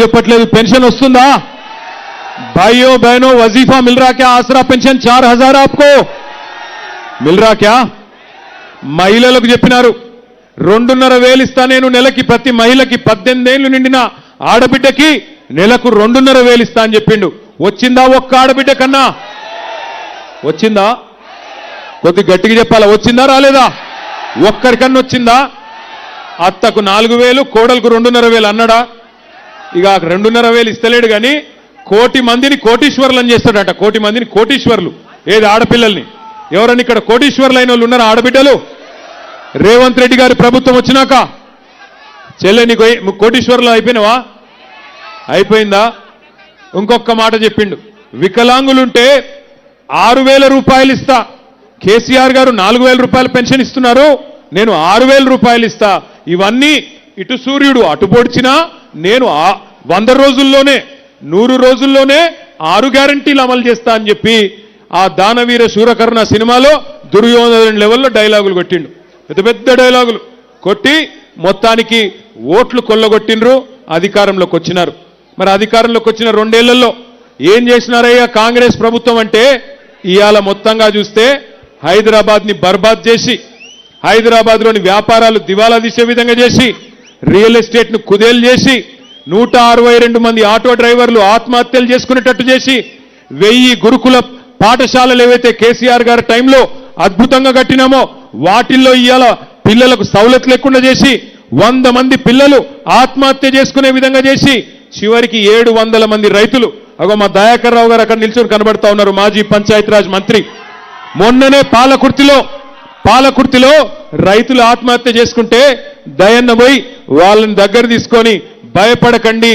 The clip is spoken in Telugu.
చెప్పట్లేదు పెన్షన్ వస్తుందా भाइयों बहनों वजीफा मिल रहा क्या आसरा पेंशन चार हजार आपको మిల్ రా క్యా మహిళలకు చెప్పినారు రెండున్నర వేలు ఇస్తా నేను నెలకి ప్రతి మహిళకి పద్దెనిమిదేళ్లు నిండిన ఆడబిడ్డకి నెలకు రెండున్నర వేలు ఇస్తా అని చెప్పిండు వచ్చిందా ఒక్క ఆడబిడ్డ కన్నా వచ్చిందా కొద్ది గట్టిగా చెప్పాలా వచ్చిందా రాలేదా ఒక్కరికన్నా వచ్చిందా అత్తకు నాలుగు వేలు కోడలకు రెండున్నర వేలు అన్నాడా ఇక రెండున్నర వేలు ఇస్తలేడు కానీ కోటి మందిని అని చేస్తాడట. కోటి మందిని కోటీశ్వరులు. ఏది ఆడపిల్లల్ని? ఎవరన్నా ఇక్కడ కోటీశ్వర్లు అయిన వాళ్ళు ఉన్నారా ఆడబిడ్డలు? రేవంత్ రెడ్డి గారి ప్రభుత్వం వచ్చినాక? చెల్లె నీకు కోటీశ్వర్లు అయిపోయినావా? అయిపోయిందా? ఇంకొక మాట చెప్పిండు. వికలాంగులుంటే ఆరు వేల రూపాయలు ఇస్తా. కేసీఆర్ గారు నాలుగు వేల రూపాయలు పెన్షన్ ఇస్తున్నారు. నేను ఆరు వేల రూపాయలు ఇస్తా. ఇవన్నీ ఇటు సూర్యుడు అటు పొడిచినా నేను ఆ- వంద రోజుల్లోనే నూరు రోజుల్లోనే ఆరు గ్యారంటీలు అమలు చేస్తా అని చెప్పి ఆ దానవీర శూరకర్ణ సినిమాలో దుర్యోధన లెవెల్లో డైలాగులు కొట్టిండు. పెద్ద పెద్ద డైలాగులు కొట్టి మొత్తానికి ఓట్లు కొల్లగొట్టిండ్రు అధికారంలోకి వచ్చినారు. మరి అధికారంలోకి వచ్చిన రెండేళ్ళలో ఏం చేసినారయ్యా కాంగ్రెస్ ప్రభుత్వం అంటే ఇవాళ మొత్తంగా చూస్తే హైదరాబాద్ని బర్బాద్ చేసి హైదరాబాద్లోని వ్యాపారాలు దివాలా తీసే విధంగా చేసి రియల్ ఎస్టేట్ను కుదేలు చేసి నూట అరవై రెండు మంది ఆటో డ్రైవర్లు ఆత్మహత్యలు చేసుకునేటట్టు చేసి వెయ్యి గురుకుల పాఠశాలలు ఏవైతే కేసీఆర్ గారి టైంలో అద్భుతంగా కట్టినామో వాటిల్లో ఇవాళ పిల్లలకు సౌలత్ లేకుండా చేసి వంద మంది పిల్లలు ఆత్మహత్య చేసుకునే విధంగా చేసి చివరికి ఏడు వందల మంది రైతులు. అగో మా దయాకర్ రావు గారు అక్కడ నిల్చొని కనబడతా ఉన్నారు మాజీ పంచాయతీరాజ్ మంత్రి. మొన్ననే పాలకుర్తిలో పాలకుర్తిలో రైతులు ఆత్మహత్య చేసుకుంటే దయన్న పోయి వాళ్ళని దగ్గర తీసుకొని భయపడకండి.